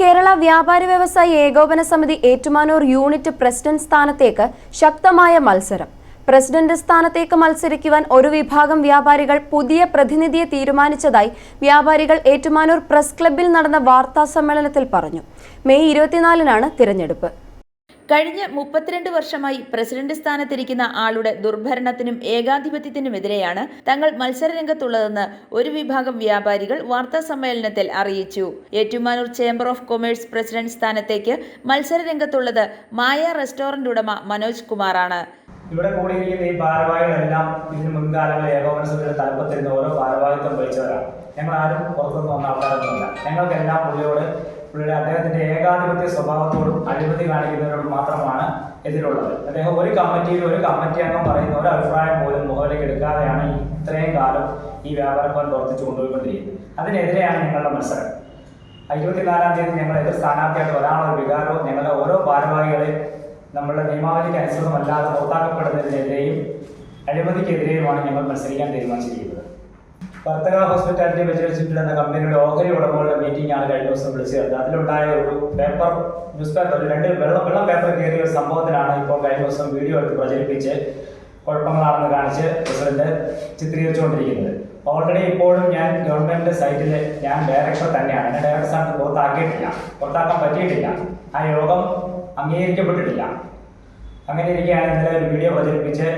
കേരള വ്യാപാരി വ്യവസായി ഏകോപന സമിതി ഏറ്റുമാനൂർ യൂണിറ്റ് പ്രസിഡന്റ് സ്ഥാനത്തേക്ക് ശക്തമായ മത്സരം. പ്രസിഡന്റ് സ്ഥാനത്തേക്ക് മത്സരിക്കുവാൻ ഒരു വിഭാഗം വ്യാപാരികൾ പുതിയ പ്രതിനിധിയെ തീരുമാനിച്ചതായി വ്യാപാരികൾ ഏറ്റുമാനൂർ പ്രസ് ക്ലബ്ബിൽ നടന്ന വാർത്താ സമ്മേളനത്തിൽ പറഞ്ഞു. മെയ് ഇരുപത്തിനാലിനാണ് തിരഞ്ഞെടുപ്പ്. കഴിഞ്ഞ മുപ്പത്തിരണ്ട് വർഷമായി പ്രസിഡന്റ് സ്ഥാനത്തിരിക്കുന്ന ആളുടെ ദുർഭരണത്തിനും ഏകാധിപത്യത്തിനുമെതിരെയാണ് തങ്ങൾ മത്സരരംഗത്തുള്ളതെന്ന് ഒരു വിഭാഗം വ്യാപാരികൾ വാർത്താ സമ്മേളനത്തിൽ അറിയിച്ചു. Ettumanoor chamber of commerce president സ്ഥാനത്തേക്ക് മത്സരരംഗത്തുള്ളത് മായ റെസ്റ്റോറന്റ് ഉടമ മനോജ് കുമാറാണ്. ഇവിടെ കൂടിയിരിക്കുന്ന ഈ ഭാരവാഹികളെല്ലാം ഇതിന് മുൻകാലങ്ങളിൽ ഏകോപന തലപ്പത്തിരുന്ന തലപ്പത്തിരുന്ന് ഓരോ ഭാരവാഹിത്വം വഹിച്ചവരാണ് ഞങ്ങൾ ആരും പുറത്തുനിന്ന് വന്ന ആൾക്കാരൊന്നുമില്ല. ഞങ്ങൾക്കെല്ലാം പുള്ളിയോട് പുള്ളിയുടെ അദ്ദേഹത്തിന്റെ ഏകാധിപത്യ സ്വഭാവത്തോടും അഴിമതി കാണിക്കുന്നവരോടും മാത്രമാണ് എതിരുള്ളത്. അദ്ദേഹം ഒരു കമ്മിറ്റിയിൽ ഒരു കമ്മിറ്റി അംഗം പറയുന്ന ഒരു അഭിപ്രായം പോലും മുഖവിലേക്ക് എടുക്കാതെയാണ് ഇത്രയും കാലം ഈ വ്യാപാരഭവൻ പ്രവർത്തിച്ചു കൊണ്ടുപോയിക്കൊണ്ടിരിക്കുന്നത്. അതിനെതിരെയാണ് ഞങ്ങളുടെ മത്സരം. ഇരുപത്തിനാലാം തീയതി ഞങ്ങൾ എതിർ സ്ഥാനാർത്ഥിയായിട്ട് വരാനുള്ള ഒരു വികാരവും ഞങ്ങളുടെ ഓരോ ഭാരവാഹികളെ നമ്മളുടെ നിയമാവലിക്ക് അനുസൃതമല്ലാതെ പുറത്താക്കപ്പെടുന്നതിനെതിരെയും അഴിമതിക്കെതിരെയുമാണ് ഞങ്ങൾ മത്സരിക്കാൻ തീരുമാനിച്ചിരിക്കുന്നത്. വർത്തക ഹോസ്പിറ്റാലിറ്റി വെച്ചിട്ട് എന്ന കമ്പനിയുടെ ഓഹരി ഉടമകളുടെ മീറ്റിംഗ് ആണ് കഴിഞ്ഞ ദിവസം വിളിച്ചു ചേർത്തത് അതിലുണ്ടായ ഒരു പേപ്പർ ന്യൂസ് പേപ്പർ രണ്ട് വെള്ളം വെള്ളം പേപ്പർ കയറിയ ഒരു സംഭവത്തിലാണ് ഇപ്പോൾ കഴിഞ്ഞ ദിവസം വീഡിയോ എടുത്ത് പ്രചരിപ്പിച്ച് കുഴപ്പങ്ങളാണെന്ന് കാണിച്ച് പ്രസിഡന്റ് ചിത്രീകരിച്ചുകൊണ്ടിരിക്കുന്നത്. ഓൾറെഡി ഇപ്പോഴും ഞാൻ ഗവൺമെന്റ് സൈറ്റിൽ ഞാൻ ഡയറക്ടർ തന്നെയാണ്. എന്നെ ഡയറക്ടർ സ്ഥാനത്ത് പുറത്താക്കിയിട്ടില്ല. പുറത്താക്കാൻ പറ്റിയിട്ടില്ല. ആ യോഗം അംഗീകരിക്കപ്പെട്ടിട്ടില്ല. അങ്ങനെ ഇരിക്കുകയാണ് ഇന്നലെ ഒരു വീഡിയോ പ്രചരിപ്പിച്ച്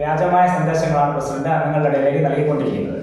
വ്യാജമായ സന്ദേശങ്ങളാണ് പ്രസിഡന്റ് അംഗങ്ങളുടെ ഇടയിലേക്ക് നൽകിക്കൊണ്ടിരിക്കുന്നത്.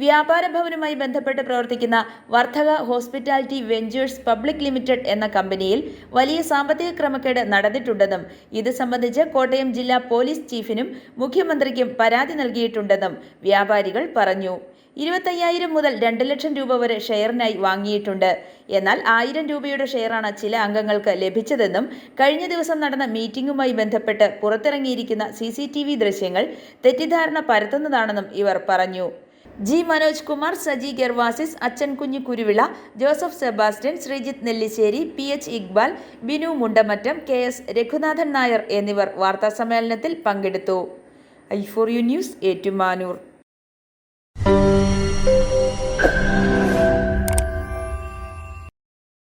വ്യാപാര ഭവനുമായി ബന്ധപ്പെട്ട് പ്രവർത്തിക്കുന്ന Vardhaka hospitality ventures public limited എന്ന കമ്പനിയിൽ വലിയ സാമ്പത്തിക ക്രമക്കേട് നടന്നിട്ടുണ്ടെന്നും ഇത് സംബന്ധിച്ച് കോട്ടയം ജില്ലാ പോലീസ് ചീഫിനും മുഖ്യമന്ത്രിക്കും പരാതി നൽകിയിട്ടുണ്ടെന്നും വ്യാപാരികൾ പറഞ്ഞു. ഇരുപത്തയ്യായിരം മുതൽ രണ്ട് ലക്ഷം രൂപ വരെ ഷെയറിനായി വാങ്ങിയിട്ടുണ്ട്. എന്നാൽ ആയിരം രൂപയുടെ ഷെയറാണ് ചില അംഗങ്ങൾക്ക് ലഭിച്ചതെന്നും കഴിഞ്ഞ ദിവസം നടന്ന മീറ്റിംഗുമായി ബന്ധപ്പെട്ട് പുറത്തിറങ്ങിയിരിക്കുന്ന സി ദൃശ്യങ്ങൾ തെറ്റിദ്ധാരണ പരത്തുന്നതാണെന്നും ഇവർ പറഞ്ഞു. ജി മനോജ് കുമാർ സജി ഗർവാസിസ് അച്ഛൻ Kunju Kuruvila Joseph Sebastian Sreejith Nellissery P H Iqbal Binu Mundamattam K S Raghunathan Nair എന്നിവർ വാർത്താസമ്മേളനത്തിൽ പങ്കെടുത്തു. I four you news Ettumanoor.